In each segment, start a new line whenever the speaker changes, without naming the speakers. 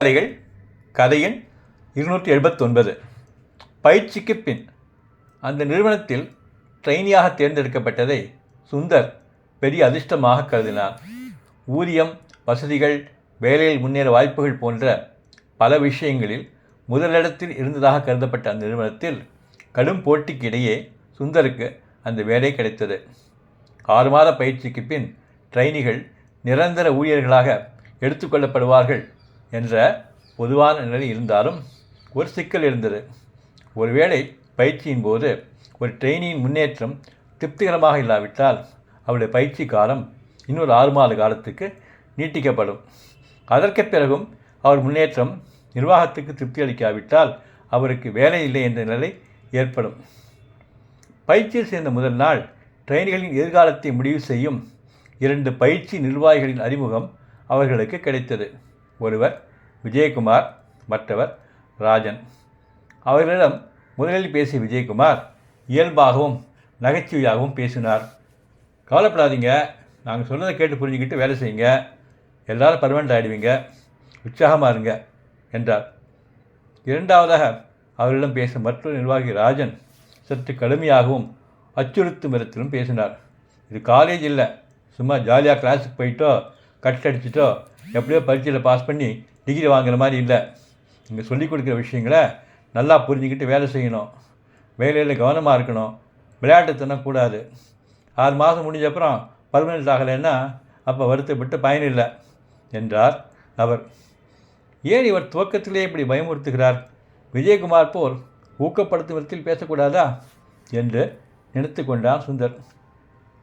கதைகள் கதையின் இருநூற்றி எழுபத்தொன்பது. பயிற்சிக்கு பின் அந்த நிறுவனத்தில் ட்ரெயினியாக தேர்ந்தெடுக்கப்பட்டதை சுந்தர் பெரிய அதிர்ஷ்டமாக கருதினார். ஊதியம் வசதிகள் வேலையில் முன்னேற வாய்ப்புகள் போன்ற பல விஷயங்களில் முதலிடத்தில் இருந்ததாக கருதப்பட்ட அந்த நிறுவனத்தில் கடும் போட்டிக்கு இடையே சுந்தருக்கு அந்த வேலை கிடைத்தது. ஆறு மாத பயிற்சிக்கு பின் ட்ரெயினிகள் நிரந்தர ஊழியர்களாக எடுத்துக்கொள்ளப்படுவார்கள் என்ற பொதுவான நிலை இருந்தாலும் ஒரு சிக்கல் இருந்தது ஒருவேளை பயிற்சியின் போது ஒரு ட்ரெயினியின் முன்னேற்றம் திருப்திகரமாக இல்லாவிட்டால் அவருடைய பயிற்சி காலம் இன்னொரு ஆறு மாத காலத்துக்கு நீட்டிக்கப்படும். அதற்கு பிறகும் அவர் முன்னேற்றம் நிர்வாகத்துக்கு திருப்தி அளிக்காவிட்டால் அவருக்கு வேலை இல்லை என்ற நிலை ஏற்படும். பயிற்சியில் சேர்ந்த முதல் நாள் ட்ரெயினிகளின் எதிர்காலத்தை முடிவு செய்யும் இரண்டு பயிற்சி நிர்வாகிகளின் அறிமுகம் அவர்களுக்கு கிடைத்தது. ஒருவர் விஜயகுமார் மற்றவர் ராஜன். அவர்களிடம் முதலில் பேசிய விஜயகுமார் இயல்பாகவும் நகைச்சுவையாகவும் பேசினார். கவலைப்படாதீங்க நாங்கள் சொன்னதை கேட்டு புரிஞ்சுக்கிட்டு வேலை செய்யுங்க. எல்லாரும் பர்மனெண்ட் ஆகிடுவீங்க உற்சாகமாக இருங்க என்றார். இரண்டாவதாக அவரிடம் பேச மற்றொரு நிர்வாகி ராஜன் சற்று கடுமையாகவும் அச்சுறுத்தும் விதத்திலும் பேசினார். இது காலேஜ் இல்லை சும்மா ஜாலியாக கிளாஸுக்கு போயிட்டோ கட் அடிச்சிட்டோ எப்படியோ பரீட்சையில் பாஸ் பண்ணி டிகிரி வாங்குற மாதிரி இல்லை. இங்கே சொல்லிக் கொடுக்குற விஷயங்களை நல்லா புரிஞ்சுக்கிட்டு வேலை செய்யணும். வேலையில் கவனமாக இருக்கணும். விளையாட்டுத்தனம் கூடாது. ஆறு மாதம் முடிஞ்ச அப்புறம் பர்மனெண்ட் ஆகலைன்னா அப்போ வருத்தப்பட்டு பயனில்லை என்றார் அவர். ஏன் இவர் துவக்கத்திலே இப்படி பயமுறுத்துகிறார்? விஜயகுமார் போல் ஊக்கப்படுத்தும் விதத்தில் பேசக்கூடாதா? என்று நினைத்து கொண்டான் சுந்தர்.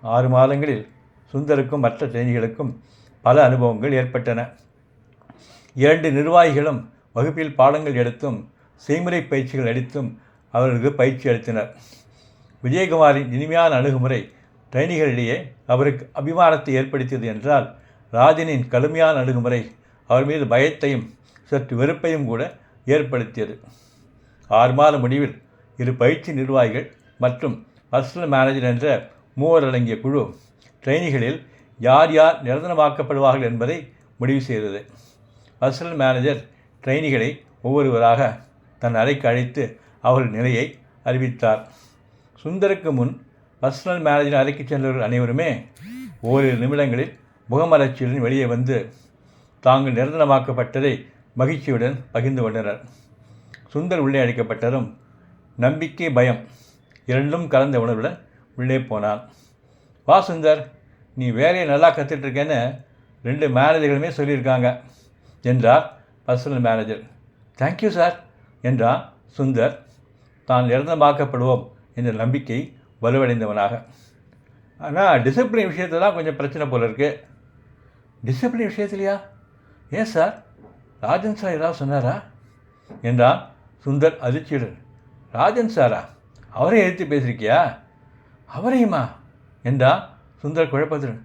ஆறு மாதங்களில் சுந்தருக்கும் மற்ற செய்திகளுக்கும் பல அனுபவங்கள் ஏற்பட்டன. இரண்டு நிர்வாகிகளும் வகுப்பில் பாடங்கள் எடுத்தும் செய்முறை பயிற்சிகள் அளித்தும் அவர்களுக்கு பயிற்சி அளித்தனர். விஜயகுமாரின் இனிமையான அணுகுமுறை ட்ரைனிகளிடையே அவருக்கு அபிமானத்தை ஏற்படுத்தியது என்றால் ராஜனின் கடுமையான அணுகுமுறை அவர் மீது பயத்தையும் சற்று வெறுப்பையும் கூட ஏற்படுத்தியது. ஆறு மாத முடிவில் இரு பயிற்சி நிர்வாகிகள் மற்றும் பர்சனல் மேனேஜர் என்ற மூவர் அடங்கிய குழு ட்ரெயினிகளில் யார் யார் நிரந்தரமாக்கப்படுவார்கள் என்பதை முடிவு செய்தது. பர்சனல் மேனேஜர் ட்ரெயினிகளை ஒவ்வொருவராக தன் அறைக்கு அழைத்து அவர்கள் நிலையை அறிவித்தார். சுந்தருக்கு முன் பர்சனல் மேனேஜர் அறைக்கு சென்றவர்கள் அனைவருமே ஓரிரு நிமிடங்களில் முகமலர்ச்சியுடன் வெளியே வந்து தாங்கள் நிரந்தரமாக்கப்பட்டதை மகிழ்ச்சியுடன் பகிர்ந்து கொண்டனர். சுந்தர் உள்ளே அழைக்கப்பட்டதும் நம்பிக்கை பயம் இரண்டும் கலந்த உணர்வுடன் உள்ளே போனான் வா சுந்தர் நீ வேலையை நல்லா கற்றுட்ருக்கேன்னு ரெண்டு மேனேஜர்களுமே சொல்லியிருக்காங்க. என்றார் பர்சனல் மேனேஜர் தேங்க்யூ சார் என்றான் சுந்தர். தான் நிரந்தரமாக்கப்படுவோம் என்ற நம்பிக்கை வலுவடைந்தவனாக. ஆனால் டிசிப்ளின் விஷயத்தில் தான் கொஞ்சம் பிரச்சனை போல இருக்குது டிசிப்ளின் விஷயத்துலையா? ஏன் சார் ராஜன் சார் ஏதாவது சொன்னாரா? என்றான் சுந்தர் அதிர்ச்சியுடன். ராஜன் சாரா அவரை எழுத்து பேசியிருக்கியா? அவரையுமா? என்றான் சுந்தர் குழப்பத்தில்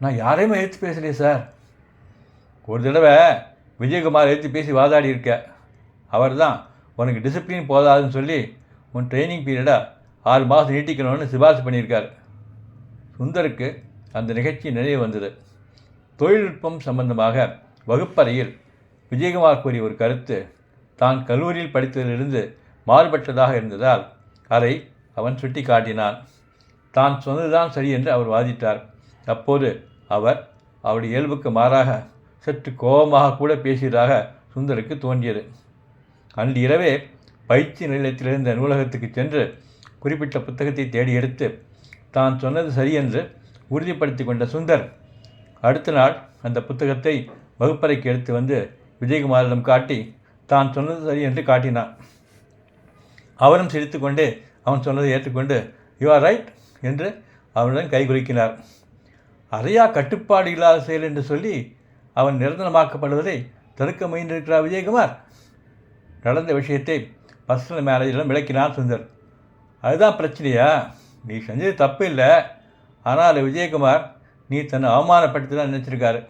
நான் யாரையுமே எழுத்து பேசலையே சார் ஒரு தடவை விஜயகுமார் எழுத்து பேசி வாதாடி இருக்க. அவர் தான் உனக்கு டிசிப்ளின் போதாதுன்னு சொல்லி உன் ட்ரைனிங் பீரியடை ஆறு மாதம் நீட்டிக்கணும்னு சிபாரிசு பண்ணியிருக்கார். சுந்தருக்கு அந்த நிகழ்ச்சி நினைவு வந்தது. தொழில்நுட்பம் சம்பந்தமாக வகுப்பறையில் விஜயகுமார் கூறிய ஒரு கருத்து தான் கல்லூரியில் படித்ததிலிருந்து மாறுபட்டதாக இருந்ததால் அதை அவன் சுட்டி காட்டினான் தான் சொன்னதுதான் சரி என்று அவர் வாதிட்டார். அப்போது அவர் அவருடைய இயல்புக்கு மாறாக சற்று கோபமாக கூட பேசியதாக சுந்தருக்கு தோன்றியது. அன்று இரவே பயிற்சி நிலையத்திலிருந்த நூலகத்துக்கு சென்று குறிப்பிட்ட புத்தகத்தை தேடி எடுத்து தான் சொன்னது சரி என்று உறுதிப்படுத்தி கொண்ட சுந்தர் அடுத்த நாள் அந்த புத்தகத்தை வகுப்பறைக்கு எடுத்து வந்து விஜயகுமாரிடம் காட்டி தான் சொன்னது சரி என்று காட்டினான். அவரும் சிரித்துக்கொண்டே அவன் சொன்னதை ஏற்றுக்கொண்டு யூ ஆர் ரைட் என்று அவனுடன் கைகுலுக்கினார் அறையா கட்டுப்பாடு இல்லாத செயல் என்று சொல்லி அவன் நிரந்தரமாக்கப்படுவதை தடுக்க முயன்றிருக்கிறார் விஜயகுமார். நடந்த விஷயத்தை பர்சனல் மேனேஜரிடம் விளக்கினான் சுந்தர். அதுதான் பிரச்சனையா? நீ செஞ்சது தப்பு இல்லை ஆனால் விஜயகுமார் நீ தன்னை அவமானப்படுத்தி தான் நினச்சிருக்காரு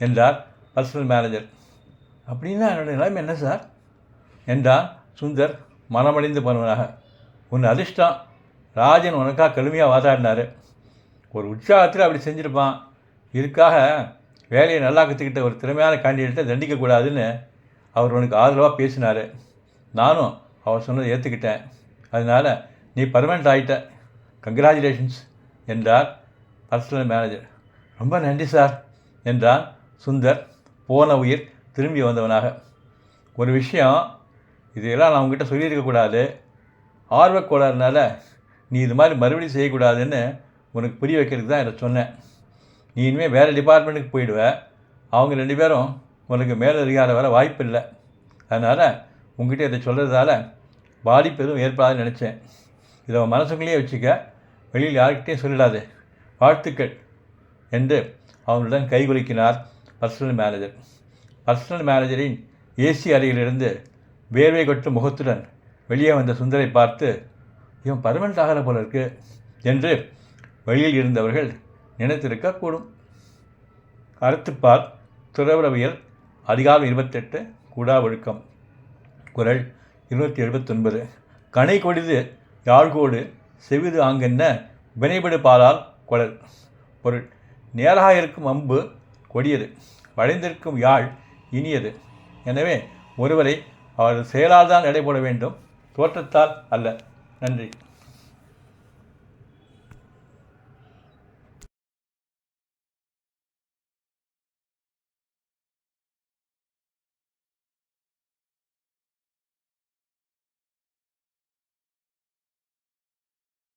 என்றார் பர்சனல் மேனேஜர். அப்படின்னா என்னுடைய நிலைமை என்ன சார்? என்றான் சுந்தர் மனமடைந்து போனவனாக. உன் அதிர்ஷ்டம் ராஜன் உனக்காக கடுமையாக வாதாடினார். ஒரு உற்சாகத்தில் அப்படி செஞ்சுருப்பான். இதுக்காக வேலையை நல்லா கற்றுக்கிட்ட ஒரு திறமையான கேண்டிடேட்டை தண்டிக்கக்கூடாதுன்னு அவர் உனக்கு ஆதரவாக பேசினார். நானும் அவர் சொன்னதை ஏற்றுக்கிட்டேன் அதனால் நீ பர்மனெண்ட் ஆகிட்ட கங்க்ராச்சுலேஷன்ஸ் என்றார் பர்சனல் மேனேஜர் ரொம்ப நன்றி சார் என்றான் சுந்தர் போன உயிர் திரும்பி வந்தவனாக. ஒரு விஷயம் இதையெல்லாம் நான் உங்ககிட்ட சொல்லியிருக்கக்கூடாது ஆர்வக்கோளாறுனால நீ இது மாதிரி மறுபடியும் செய்யக்கூடாதுன்னு உனக்கு புரிய வைக்கிறதுக்கு தான் இதை சொன்னேன். நீ இனிமேல் வேறு டிபார்ட்மெண்ட்டுக்கு போயிடுவ. அவங்க ரெண்டு பேரும் உனக்கு மேலதிகாரம் வர வாய்ப்பு இல்லை. அதனால் உங்ககிட்ட இதை சொல்கிறதால பாதிப்பு எதுவும் ஏற்படாதுன்னு நினச்சேன். இதை அவன் மனசுக்குள்ளேயே வச்சுக்க. வெளியில் யார்கிட்டையும் சொல்லிடாது. வாழ்த்துக்கள் என்று அவனுடன் கைகுலுக்கினார் பர்சனல் மேனேஜர் பர்சனல் மேனேஜரின் ஏசி அறையிலிருந்து வேர்வை கொட்டும் முகத்துடன் வெளியே வந்த சுந்தரை பார்த்து இவன் பர்மனண்ட் ஆகிற போல இருக்கு என்று வழியில் இருந்தவர்கள் நினைத்திருக்கக்கூடும். அறுத்துப்பார் துறவுறவியல் அதிகாரம் இருபத்தெட்டு கூடா ஒழுக்கம். குரல் இருநூற்றி எழுபத்தொன்பது. கனை கொடிது யாழ்கோடு செவிது ஆங்கென்ன வினைபடு பாலால் குடல் பொருள் நேராக இருக்கும் அம்பு கொடியது வளைந்திருக்கும் யாழ் இனியது. எனவே ஒருவரை அவரது செயலால் தான் எடை போட வேண்டும் தோற்றத்தால் அல்ல. நன்றி